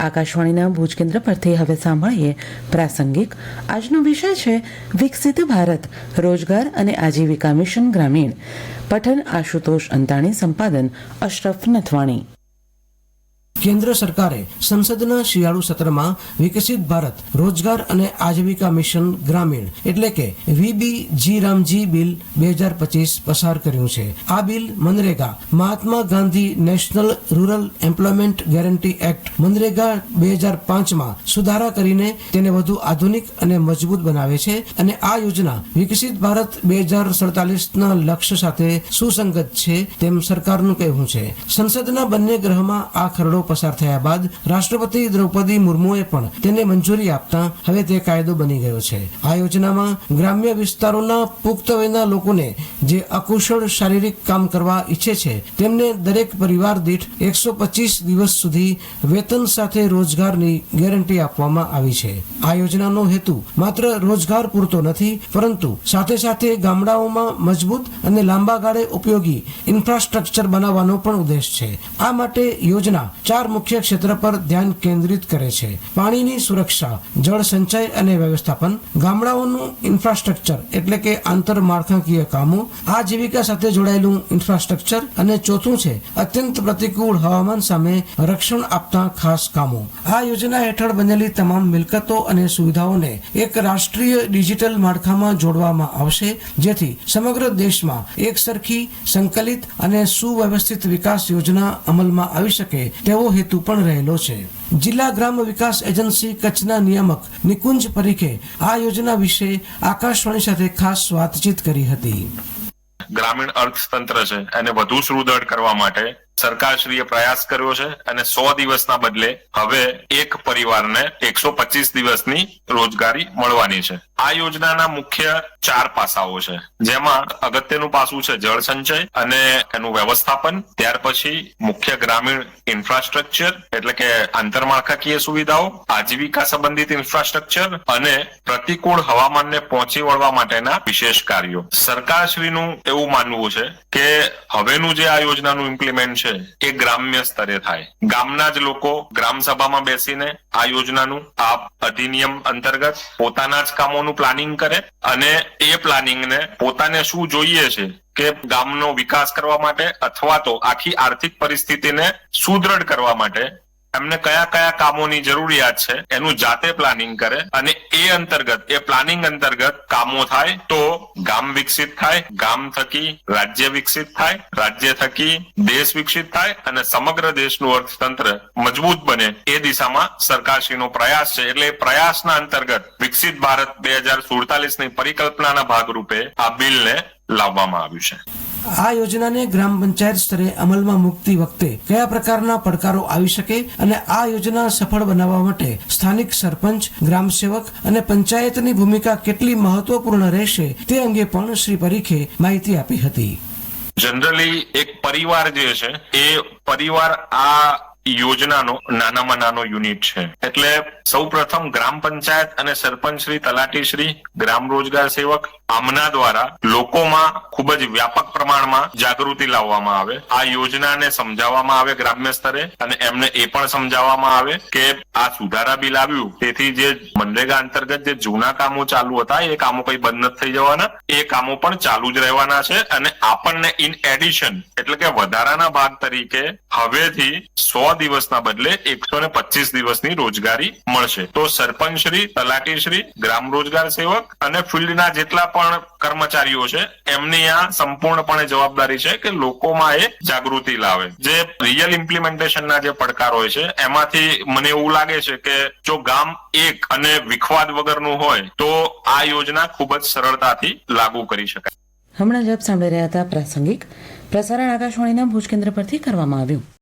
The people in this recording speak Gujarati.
આકાશવાણીના ભુજ કેન્દ્ર પરથી હવે સાંભળીએ પ્રાસંગિક. આજનો વિષય છે, વિકસિત ભારત, રોજગાર અને આજીવિકા મિશન ગ્રામીણ. પઠન આશુતોષ અંતાણી, સંપાદન, અશરફ નથવાણી. કેન્દ્ર સરકારે સંસદના શિયાળુ સત્રમાં વિકસિત ભારત, રોજગાર અને આજીવિકા મિશન ગ્રામીણ એટલે કે વીબી જી રામજી બિલ બે હજાર પચીસ પસાર કર્યું છે. આ bill MNREGA, Mahatma Gandhi national rural employment guarantee act MNREGA બે હજાર પાંચમાં સુધારા કરીને તેને વધુ આધુનિક અને મજબૂત બનાવે છે અને આ યોજના વિકસિત ભારત બે હજાર સડતાલીસના લક્ષ્ય સાથે સુસંગત છે તેમ સરકારનું કહેવું છે. સંસદના બંને ગૃહમાં આ ખરડો પસાર થયા બાદ રાષ્ટ્રપતિ દ્રૌપદી મુર્મુએ પણ તેને મંજૂરી આપતા હવે તે કાયદો બની ગયો છે. આ યોજનામાં ગ્રામ્ય વિસ્તારોના પુખ્ત વયના લોકોને જે અકુશળ શારીરિક કામ કરવા ઈચ્છે છે, તેમને દરેક પરિવાર દીઠ એકસો પચીસ દિવસ સુધી વેતન સાથે રોજગારની ગેરંટી આપવામાં આવી છે. આ યોજનાનો હેતુ માત્ર રોજગાર પૂરતો નથી, પરંતુ સાથે સાથે ગામડાઓમાં મજબૂત અને લાંબા ગાળે ઉપયોગી ઇન્ફ્રાસ્ટ્રક્ચર બનાવવાનો પણ ઉદ્દેશ છે. આ માટે યોજના ચાર મુખ્ય ક્ષેત્ર પર ધ્યાન કેન્દ્રિત કરે છે. પાણીની સુરક્ષા, જળ સંચય અને વ્યવસ્થાપન, ગામડાઓનું ઇન્ફ્રાસ્ટ્રક્ચર એટલે કે આંતરમાળખાકીય કામો આજીવિકા સાથે જોડાયેલું ઇન્ફ્રાસ્ટ્રક્ચર અને ચોથું છે, અત્યંત પ્રતિકૂળ હવામાન સામે રક્ષણ આપતા ખાસ કામો. આ યોજના હેઠળ બનેલી તમામ મિલકતો અને સુવિધાઓને એક રાષ્ટ્રીય ડિજિટલ માળખામાં જોડવામાં આવશે, જેથી સમગ્ર દેશમાં એક સરખી સંકલિત અને સુવ્યવસ્થિત વિકાસ યોજના અમલમાં આવી શકે તેવો હેતુ પણ રહેલો છે. જિલ્લા ગ્રામ વિકાસ એજન્સી કચ્છના નિયામક નિકુંજ પરીખે આ યોજના વિશે આકાશવાણી સાથે ખાસ વાતચીત કરી હતી. ગ્રામીણ અર્થતંત્ર છે, એને વધુ સુદૃઢ કરવા માટે સરકારશ્રીએ પ્રયાસ કર્યો છે અને સો દિવસના બદલે હવે એક પરિવારને એકસો પચીસ દિવસની રોજગારી મળવાની છે. આ યોજનાના મુખ્ય ચાર પાસાઓ છે. જેમાં અગત્યનું પાસું છે જળ સંચય અને એનું વ્યવસ્થાપન, ત્યાર પછી મુખ્ય ગ્રામીણ ઇન્ફ્રાસ્ટ્રક્ચર, એટલે કે આંતરમાળખાકીય સુવિધાઓ, આજીવિકા સંબંધિત ઇન્ફ્રાસ્ટ્રક્ચર અને પ્રતિકૂળ હવામાનને પહોંચી વળવા માટેના વિશેષ કાર્યો. સરકારશ્રીનું એવું માનવું છે કે હવેનું જે આ યોજનાનું ઇમ્પ્લિમેન્ટ છે એ ગ્રામ્ય સ્તરે થાય. ગામના જ લોકો ગ્રામ સભામાં બેસીને આ યોજનાનું આ અધિનિયમ અંતર્ગત પોતાના જ કામોનું પ્લાનિંગ કરે અને એ પ્લાનિંગને પોતાને શું જોઈએ છે કે ગામનો વિકાસ કરવા માટે અથવા તો આખી આર્થિક પરિસ્થિતિને સુદૃઢ કરવા માટે એમને કયા કયા કામોની જરૂરિયાત છે, એનું જાતે પ્લાનિંગ કરે અને એ અંતર્ગત, એ પ્લાનિંગ અંતર્ગત કામો થાય તો ગામ વિકસિત થાય, ગામ થકી રાજ્ય વિકસિત થાય, રાજ્ય થકી દેશ વિકસિત થાય અને સમગ્ર દેશનું અર્થતંત્ર મજબૂત બને એ દિશામાં સરકારશ્રીનો પ્રયાસ છે. એટલે પ્રયાસના અંતર્ગત વિકસિત ભારત બે હજાર સુડતાલીસની પરિકલ્પનાના ભાગરૂપે આ બિલને લાવવામાં આવ્યું છે. આ યોજનાને ગ્રામ પંચાયત સ્તરે અમલમાં મૂકતી વખતે કયા પ્રકારના પડકારો આવી શકે અને આ યોજના સફળ બનાવવા માટે સ્થાનિક સરપંચ, ગ્રામ સેવક અને પંચાયતની ભૂમિકા કેટલી મહત્વપૂર્ણ રહેશે તે અંગે પણ શ્રી પરીખે માહિતી આપી હતી. જનરલી એક પરિવાર જે છે, એ પરિવાર આ યોજનાનો, નાનામાં નાનો યુનિટ છે. એટલે સૌ પ્રથમ ગ્રામ પંચાયત અને સરપંચ શ્રી તલાટી શ્રી, ગ્રામ રોજગાર સેવક, આમના દ્વારા લોકોમાં ખૂબ જ વ્યાપક પ્રમાણમાં જાગૃતિ લાવવામાં આવે. આ યોજનાને સમજાવવામાં આવે ગ્રામ્ય સ્તરે અને એમને એ પણ સમજાવવામાં આવે કે આ સુધારા બિલ આવ્યું, તેથી જે મનરેગા અંતર્ગત જે જૂના કામો ચાલુ હતા, એ કામો કઈ બંધ નથી થઈ જવાના. એ કામો પણ ચાલુ જ રહેવાના છે અને આપણને ઇન એડિશન એટલે કે વધારાના ભાગ તરીકે હવેથી સો દિવસના બદલે એકસો ને પચીસ દિવસની રોજગારી મળશે. તો સરપંચશ્રી, તલાટીશ્રી, ગ્રામ રોજગાર સેવક અને ફિલ્ડના જેટલા પણ કર્મચારીઓ છે, એમની આ સંપૂર્ણપણે જવાબદારી છે કે લોકોમાં એ જાગૃતિ લાવે. જે રિયલ ઇમ્પ્લિમેન્ટેશનના જે પડકારો હોય છે, એમાંથી મને એવું લાગે છે કે જો ગામ એક અને વિખવાદ વગરનું હોય, તો આ યોજના ખૂબ જ સરળતાથી લાગુ કરી શકાય. હમણાં જ આપ સાંભળી રહ્યા હતા પ્રાસંગિક. પ્રસારણ આકાશવાણીના ભુજ કેન્દ્ર પરથી કરવામાં આવ્યું.